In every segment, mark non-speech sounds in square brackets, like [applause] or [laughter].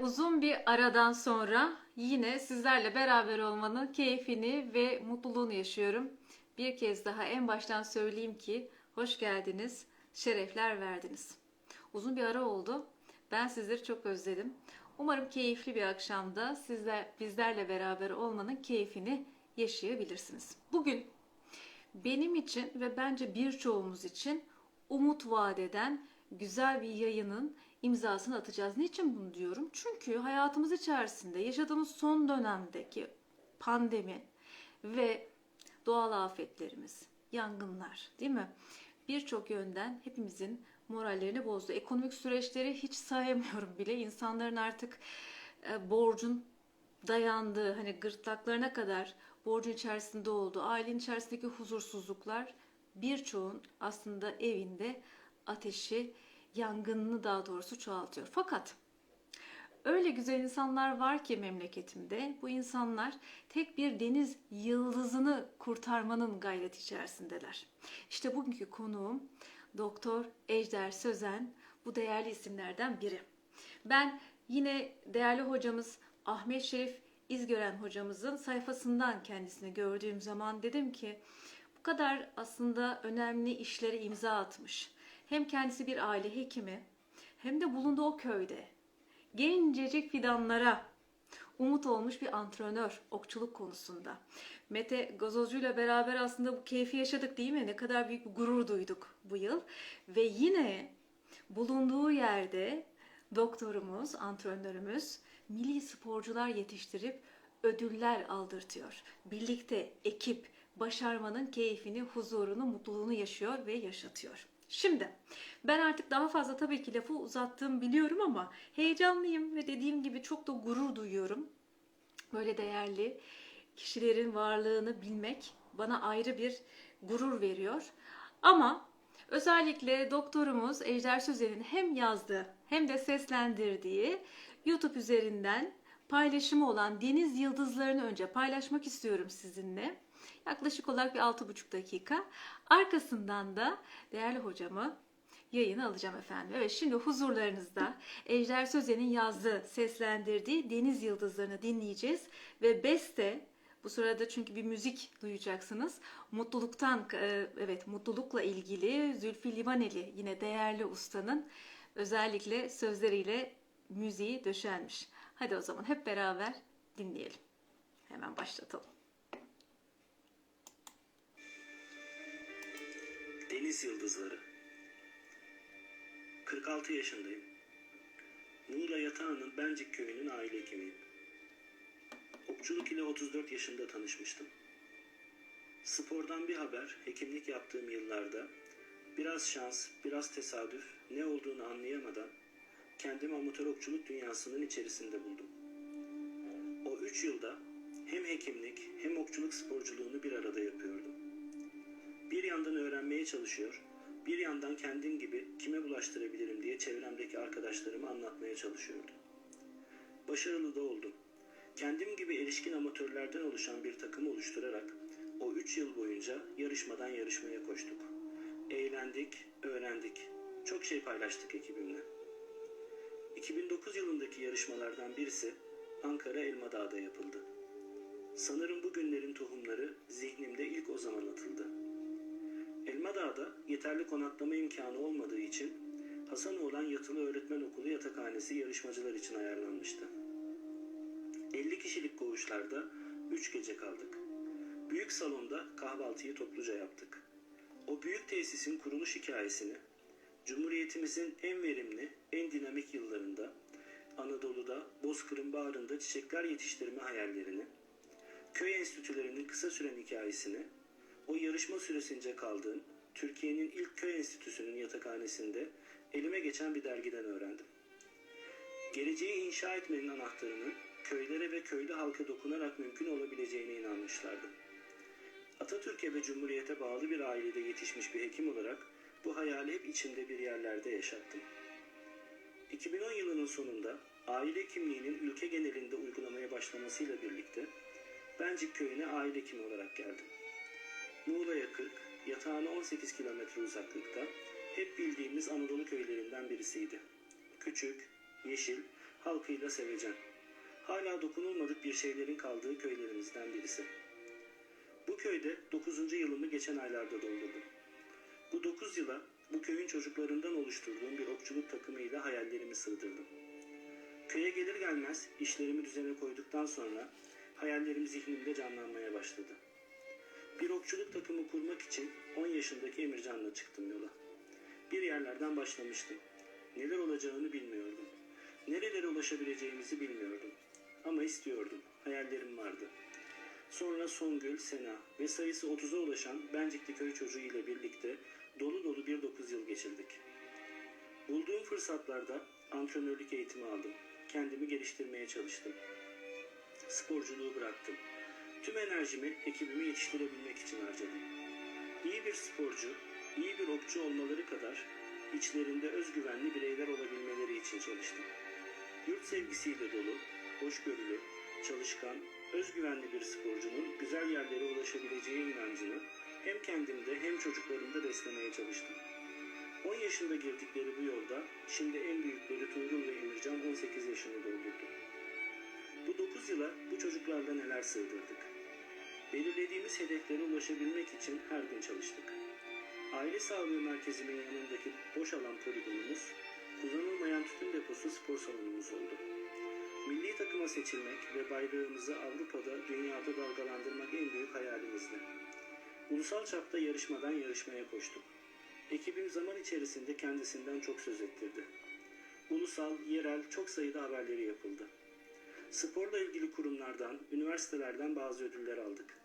uzun bir aradan sonra yine sizlerle beraber olmanın keyfini ve mutluluğunu yaşıyorum. Bir kez daha en baştan söyleyeyim ki hoş geldiniz, şerefler verdiniz. Uzun bir ara oldu. Ben sizleri çok özledim. Umarım keyifli bir akşamda sizler bizlerle beraber olmanın keyfini yaşayabilirsiniz. Bugün benim için ve bence birçoğumuz için umut vaat eden güzel bir yayının imzasını atacağız. Niçin bunu diyorum? Çünkü hayatımız içerisinde yaşadığımız son dönemdeki pandemi ve doğal afetlerimiz, yangınlar değil mi? Birçok yönden hepimizin morallerini bozdu. Ekonomik süreçleri hiç saymıyorum bile. İnsanların artık e, borcun dayandığı, hani gırtlaklarına kadar borcun içerisinde olduğu, ailenin içerisindeki huzursuzluklar birçoğun aslında evinde ateşi, yangınını daha doğrusu çoğaltıyor. Fakat öyle güzel insanlar var ki memleketimde bu insanlar tek bir deniz yıldızını kurtarmanın gayreti içerisindeler. İşte bugünkü konuğum Doktor Ejder Sözen bu değerli isimlerden biri. Ben yine değerli hocamız Ahmet Şerif İzgören hocamızın sayfasından kendisini gördüğüm zaman dedim ki bu kadar aslında önemli işlere imza atmış. Hem kendisi bir aile hekimi hem de bulunduğu o köyde gencecik fidanlara umut olmuş bir antrenör okçuluk konusunda. Mete Gazozcu ile beraber aslında bu keyfi yaşadık değil mi? Ne kadar büyük bir gurur duyduk bu yıl. Ve yine bulunduğu yerde doktorumuz, antrenörümüz milli sporcular yetiştirip ödüller aldırtıyor. Birlikte ekip başarmanın keyfini, huzurunu, mutluluğunu yaşıyor ve yaşatıyor. Şimdi ben artık daha fazla tabii ki lafı uzattığım biliyorum ama heyecanlıyım ve dediğim gibi çok da gurur duyuyorum. Böyle değerli kişilerin varlığını bilmek bana ayrı bir gurur veriyor. Ama özellikle doktorumuz Ejder Sözen'in hem yazdığı hem de seslendirdiği YouTube üzerinden paylaşımı olan Deniz Yıldızlarını önce paylaşmak istiyorum sizinle. Yaklaşık olarak bir 6,5 dakika. Arkasından da değerli hocamı yayını alacağım efendim. Evet şimdi huzurlarınızda Ejder Sözen'in yazdığı, seslendirdiği Deniz Yıldızlarını dinleyeceğiz. Ve beste bu sırada çünkü bir müzik duyacaksınız. Mutluluktan, e, evet mutlulukla ilgili Zülfü Livaneli yine değerli ustanın özellikle sözleriyle müziği döşenmiş. Hadi o zaman hep beraber dinleyelim. Hemen başlatalım. Deniz Yıldızları 46 yaşındayım. Muğla Yatağı'nın Bencik köyünün aile hekimiyim. Okçuluk ile 34 yaşında tanışmıştım. Spordan bir haber, hekimlik yaptığım yıllarda biraz şans, biraz tesadüf ne olduğunu anlayamadan kendimi amatör okçuluk dünyasının içerisinde buldum. O 3 yılda hem hekimlik hem okçuluk sporculuğunu bir arada yapıyordum. Bir yandan öğrenmeye çalışıyor, bir yandan kendim gibi kime bulaştırabilirim diye çevremdeki arkadaşlarıma anlatmaya çalışıyordum. Başarılı da oldum. Kendim gibi erişkin amatörlerden oluşan bir takım oluşturarak o 3 yıl boyunca yarışmadan yarışmaya koştuk. Eğlendik, öğrendik. Çok şey paylaştık ekibimle. 2009 yılındaki yarışmalardan birisi Ankara Elmadağ'da yapıldı. Sanırım bu günlerin tohumları zihnimde ilk o zaman atıldı. Elmadağ'da yeterli konaklama imkanı olmadığı için Hasanoğlan Yatılı Öğretmen Okulu yatakhanesi yarışmacılar için ayarlanmıştı. 50 kişilik koğuşlarda 3 gece kaldık. Büyük salonda kahvaltıyı topluca yaptık. O büyük tesisin kuruluş hikayesini, Cumhuriyetimizin en verimli, en dinamik yıllarında Anadolu'da Bozkır'ın bağrında çiçekler yetiştirme hayallerini, köy enstitülerinin kısa süren hikayesini, o yarışma süresince kaldığım Türkiye'nin ilk köy enstitüsünün yatakhanesinde elime geçen bir dergiden öğrendim. Geleceği inşa etmenin anahtarının köylere ve köylü halka dokunarak mümkün olabileceğine inanmışlardı. Atatürk'e ve Cumhuriyet'e bağlı bir ailede yetişmiş bir hekim olarak bu hayali hep içimde bir yerlerde yaşattım. 2010 yılının sonunda aile kimliğinin ülke genelinde uygulamaya başlamasıyla birlikte Bencik köyüne aile hekimi olarak geldim. Muğla'ya 40, yatağına 18 kilometre uzaklıkta hep bildiğimiz Anadolu köylerinden birisiydi. Küçük, yeşil halkıyla sevecen. Hala dokunulmadık bir şeylerin kaldığı köylerimizden birisi. Bu köyde 9. yılımı geçen aylarda doldurdum. Bu 9 yıla bu köyün çocuklarından oluşturduğum bir okçuluk takımıyla hayallerimi sığdırdım. Köye gelir gelmez işlerimi düzene koyduktan sonra hayallerim zihnimde canlanmaya başladı. Bir okçuluk takımı kurmak için 10 yaşındaki Emircan'la çıktım yola. Bir yerlerden başlamıştım. Neler olacağını bilmiyordum. Nerelere ulaşabileceğimizi bilmiyordum. Ama istiyordum. Hayallerim vardı. Sonra Songül, Sena ve sayısı 30'a ulaşan Bencikli köy çocuğu ile birlikte dolu dolu bir 9 yıl geçirdik. Bulduğum fırsatlarda antrenörlük eğitimi aldım. Kendimi geliştirmeye çalıştım. Sporculuğu bıraktım. Tüm enerjimi ekibimi yetiştirebilmek için harcadım. İyi bir sporcu, iyi bir okçu olmaları kadar içlerinde özgüvenli bireyler olabilmeleri için çalıştım. Yurt sevgisiyle dolu, hoşgörülü, çalışkan, özgüvenli bir sporcunun güzel yerlere ulaşabileceği inancını hem kendimde hem çocuklarımda beslemeye çalıştım. 10 yaşında girdikleri bu yolda şimdi en büyükleri Tuğrul ve Emircan 18 yaşını doldurdu. Bu 9 yıla bu çocuklarla neler sığdırdık. Belirlediğimiz hedeflere ulaşabilmek için her gün çalıştık. Aile sağlığı merkezimin yanındaki boş alan poligonumuz, kullanılmayan tütün deposu spor salonumuz oldu. Milli takıma seçilmek ve bayrağımızı Avrupa'da, dünyada dalgalandırmak en büyük hayalimizdi. Ulusal çapta yarışmadan yarışmaya koştuk. Ekibim zaman içerisinde kendisinden çok söz ettirdi. Ulusal, yerel çok sayıda haberleri yapıldı. Sporla ilgili kurumlardan, üniversitelerden bazı ödüller aldık.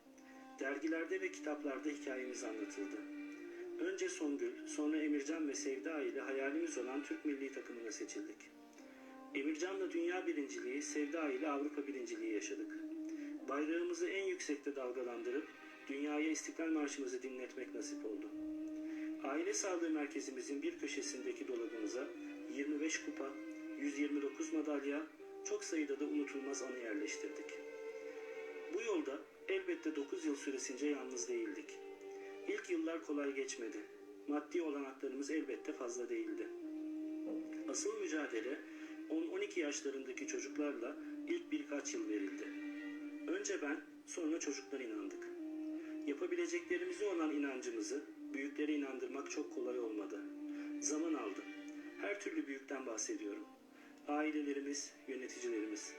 Dergilerde ve kitaplarda hikayemiz anlatıldı. Önce Songül, sonra Emircan ve Sevda ile hayalimiz olan Türk milli takımına seçildik. Emircan'la dünya birinciliği, Sevda ile Avrupa birinciliği yaşadık. Bayrağımızı en yüksekte dalgalandırıp dünyaya İstiklal Marşımızı dinletmek nasip oldu. Aile sağlığı merkezimizin bir köşesindeki dolabımıza 25 kupa, 129 madalya, çok sayıda da unutulmaz anı yerleştirdik. Bu yolda elbette 9 yıl süresince yalnız değildik. İlk yıllar kolay geçmedi. Maddi olanaklarımız elbette fazla değildi. Asıl mücadele 10-12 yaşlarındaki çocuklarla ilk birkaç yıl verildi. Önce ben, sonra çocuklar inandık. Yapabileceklerimize olan inancımızı büyüklere inandırmak çok kolay olmadı. Zaman aldı. Her türlü büyükten bahsediyorum. Ailelerimiz, yöneticilerimiz.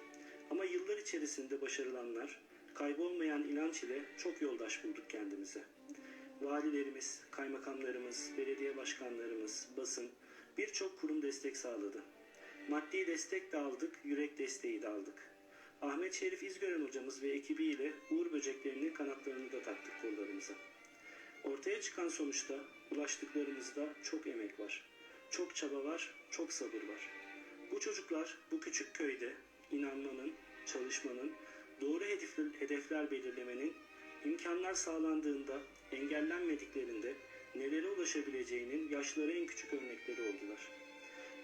Ama yıllar içerisinde başarılanlar, kaybolmayan inanç ile çok yoldaş bulduk kendimize. Valilerimiz, kaymakamlarımız, belediye başkanlarımız, basın birçok kurum destek sağladı. Maddi destek de aldık, yürek desteği de aldık. Ahmet Şerif İzgören hocamız ve ekibiyle uğur böceklerinin kanatlarını da taktık kollarımıza. Ortaya çıkan sonuçta ulaştıklarımızda çok emek var. Çok çaba var, çok sabır var. Bu çocuklar bu küçük köyde inanmanın, çalışmanın, doğru hedef- hedefler belirlemenin, imkanlar sağlandığında, engellenmediklerinde nelere ulaşabileceğinin yaşları en küçük örnekleri oldular.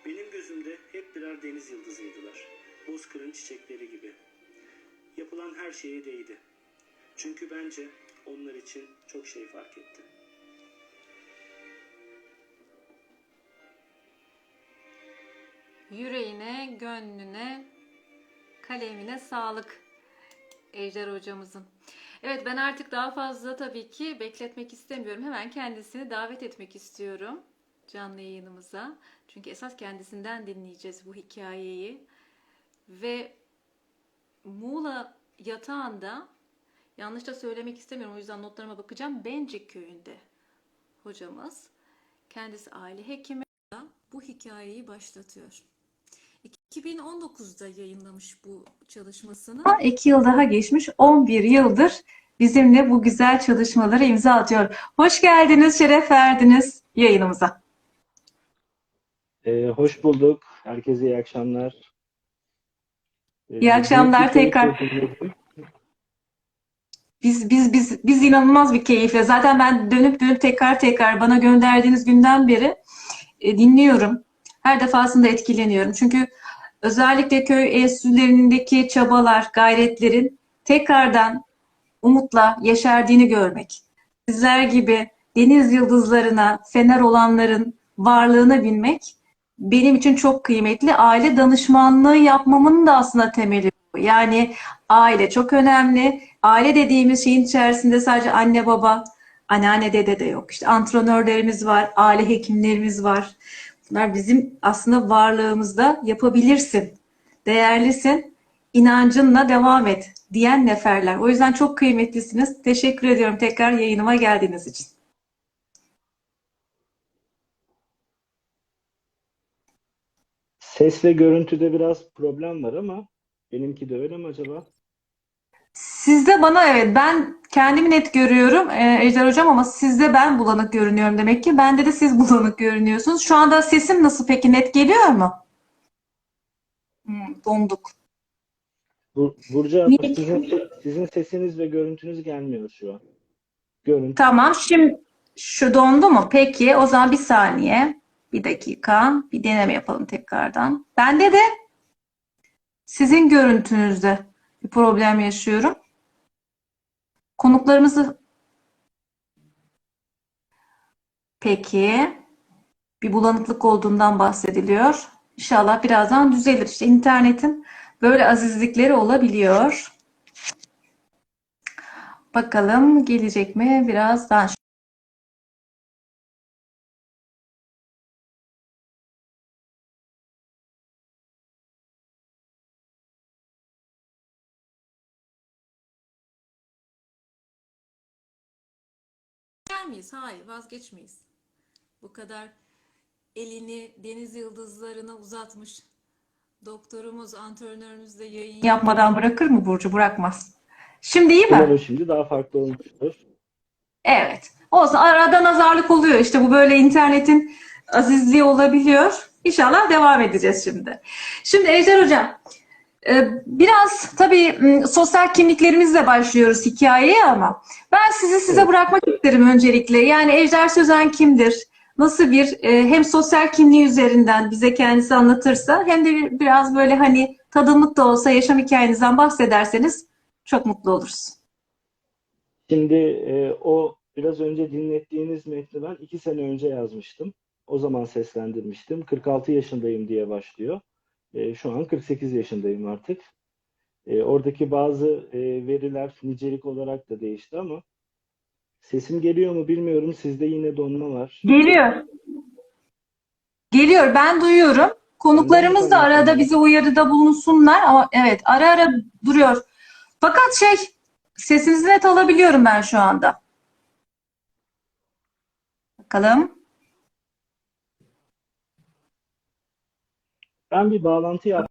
Benim gözümde hep birer deniz yıldızıydılar. Bozkır'ın çiçekleri gibi. Yapılan her şeye değdi. Çünkü bence onlar için çok şey fark etti. Yüreğine, gönlüne, kalemine sağlık Ejder hocamızın. Evet ben artık daha fazla tabii ki bekletmek istemiyorum. Hemen kendisini davet etmek istiyorum canlı yayınımıza. Çünkü esas kendisinden dinleyeceğiz bu hikayeyi. Ve Muğla yatağında yanlış da söylemek istemiyorum o yüzden notlarıma bakacağım. Bencik köyünde hocamız kendisi aile hekimi bu hikayeyi başlatıyor. 2019'da yayınlamış bu çalışmasını. İki yıl daha geçmiş, 11 yıldır bizimle bu güzel çalışmalara imza atıyor. Hoş geldiniz, şeref verdiniz yayınımıza. Ee, hoş bulduk. Herkese iyi akşamlar. Ee, İyi akşamlar tekrar. Biz biz biz biz inanılmaz bir keyifle. Zaten ben dönüp dönüp tekrar tekrar bana gönderdiğiniz günden beri e, dinliyorum. Her defasında etkileniyorum. Çünkü özellikle köy enstitülerindeki çabalar, gayretlerin tekrardan umutla yeşerdiğini görmek. Sizler gibi deniz yıldızlarına fener olanların varlığını bilmek benim için çok kıymetli. Aile danışmanlığı yapmamın da aslında temeli bu. Yani aile çok önemli. Aile dediğimiz şeyin içerisinde sadece anne baba, anneanne dede de yok. İşte antrenörlerimiz var, aile hekimlerimiz var. Bunlar bizim aslında varlığımızda yapabilirsin, değerlisin, inancınla devam et diyen neferler. O yüzden çok kıymetlisiniz. Teşekkür ediyorum tekrar yayınıma geldiğiniz için. Ses ve görüntüde biraz problem var ama benimki de öyle mi acaba? Sizde bana evet ben kendimi net görüyorum e, Ejder Hocam ama sizde ben bulanık görünüyorum demek ki. Bende de siz [laughs] bulanık görünüyorsunuz. Şu anda sesim nasıl peki net geliyor mu? Hmm, donduk. Bur Burcu? Hanım, sizin, sizin sesiniz ve görüntünüz gelmiyor şu an. Görüntü. Tamam şimdi şu dondu mu? Peki o zaman bir saniye. Bir dakika. Bir deneme yapalım tekrardan. Bende de sizin görüntünüzde bir problem yaşıyorum. Konuklarımızı Peki. Bir bulanıklık olduğundan bahsediliyor. İnşallah birazdan düzelir. İşte internetin böyle azizlikleri olabiliyor. Bakalım gelecek mi birazdan. Vazgeçer miyiz? Hayır, vazgeçmeyiz. Bu kadar elini deniz yıldızlarına uzatmış doktorumuz, antrenörümüz de yayın Yapmadan bırakır mı Burcu? Bırakmaz. Şimdi iyi mi? Umarım şimdi daha farklı olmuştur. Evet. Olsun. Arada nazarlık oluyor. İşte bu böyle internetin azizliği olabiliyor. İnşallah devam edeceğiz şimdi. Şimdi Ejder Hocam, biraz tabii m, sosyal kimliklerimizle başlıyoruz hikayeye ama ben sizi size bırakmak isterim öncelikle. Yani Ejder Sözen kimdir? Nasıl bir e, hem sosyal kimliği üzerinden bize kendisi anlatırsa hem de bir- biraz böyle hani tadımlık da olsa yaşam hikayenizden bahsederseniz çok mutlu oluruz. Şimdi e, o biraz önce dinlettiğiniz metni ben iki sene önce yazmıştım. O zaman seslendirmiştim. 46 yaşındayım diye başlıyor. E, şu an 48 yaşındayım artık. E, oradaki bazı e, veriler nicelik olarak da değişti ama sesim geliyor mu bilmiyorum. Sizde yine donma var. Geliyor. Geliyor. Ben duyuyorum. Konuklarımız da arada bize uyarıda bulunsunlar ama evet ara ara duruyor. Fakat şey sesinizi net alabiliyorum ben şu anda. Bakalım. Ben bir bağlantı yaptım.